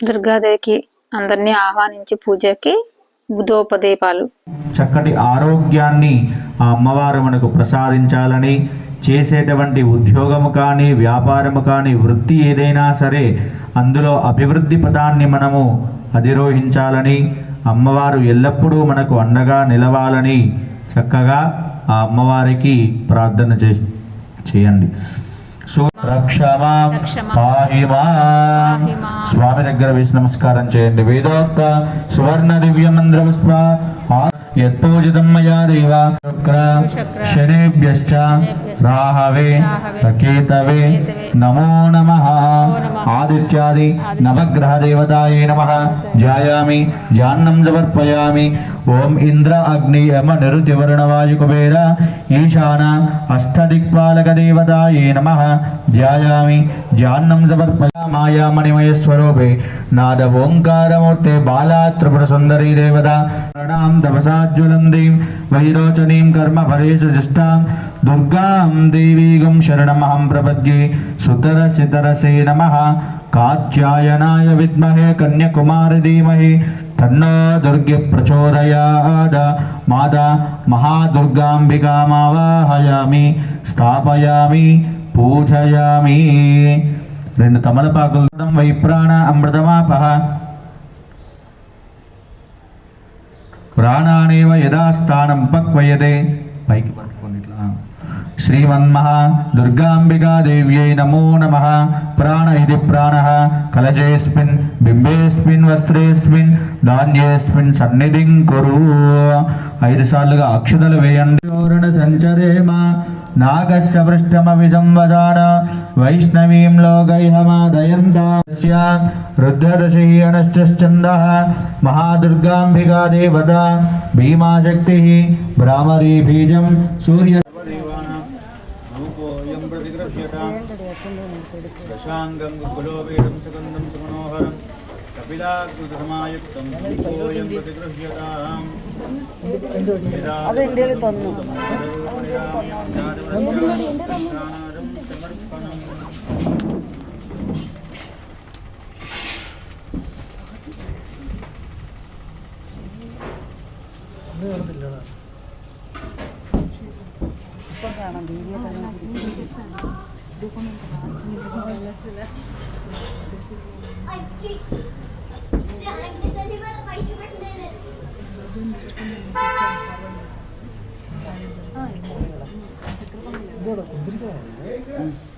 దుర్గాదేవికి అందరినీ ఆహ్వానించి పూజకి బుధోపదీపాలు. చక్కటి ఆరోగ్యాన్ని ఆ అమ్మవారు మనకు ప్రసాదించాలని చేసేటువంటి ఉద్యోగము కానీ వ్యాపారము కానీ వృత్తి ఏదైనా సరే అందులో అభివృద్ధి పదాన్ని మనము అధిరోహించాలని అమ్మవారు ఎల్లప్పుడూ మనకు అండగా నిలవాలని చక్కగా ఆ అమ్మవారికి ప్రార్థన చే చేయండి. రక్షమా పాహిమా స్వామి దగ్గర వేసి నమస్కారం చేయండి. వేదోక్త సువర్ణ దివ్య మంత్ర పుష్ప యత్పూజితం మయా దేవ. శనేభ్యశ్చ. రాహవే. కేతవే నమో నమ. ఆదిత్యాది నవగ్రహ దేవతాయే నమ. ధ్యాయామి ధ్యానం సమర్పయామి ఓం ఇంద్ర అగ్ని యమ నిరుతి వరుణవాయు కుబేర ఈశాన అష్టదిక్పాలక దేవతాయే నమ. ధ్యాయామి ధ్యానం సమర్పయా మాయామణిమయ స్వరూపే నాద ఓంకారమూర్తే బాలా త్రిపుర సుందరీ దేవత. ప్రణాం తపసాజ్వలం తపసాజ్వలందీం వైరోచనీం కర్మ ఫలేషు జిష్టాం. దుర్గాం దేవీగం శరణమహం ప్రపద్యే. సుతర తరసే నమ. కాత్యాయనాయ విద్మహే కన్యకుమారి ధీమహి. తన్నో దుర్గి ప్రచోదయాద. మాతా మహాదుర్గాంబికామావాహయామి. స్థాపయామి పూజయామి. రెండు తమలపాకులు వైప్రాణ అమృతమాపహ. ప్రాణానేవ యథాస్థానం పక్వయదే పైకి పట్టుకోండి ఇట్లా. శ్రీమన్మహా దుర్గాంబికాదేవ్యై నమో నమ ప్రాణ ఇది ప్రాణ కలజేస్మిన్ బింబేస్మిన్ వస్త్రేస్మిన్ ధాన్యేస్మిన్ సన్నిధిం కురు ఐదు సార్లుగా అక్షుతలు వేయండి. సంచరేమ నాగస్య పృష్టమవి సంవదాన వైష్ణవీం లోకైహమాదయంతాస్య రుద్రదశి అనశ్చంద మహాదుర్గాంబికా దేవత భీమాశక్తి భ్రామరీ బీజం సూర్య ദശാംഗം ഗുഗുലോപീഠം സുഗന്ധം സുമനോഹരം കപിലാകൃതമായുക്തം പ്രതിഗൃഹ്യതാം. അത് ഇന്ത്യയിൽ തന്നു ഇപ്പം കാണാം വീഡിയോ കാണാം. コメントが集めてごめんなさい。どうだ、これ、振り返るの。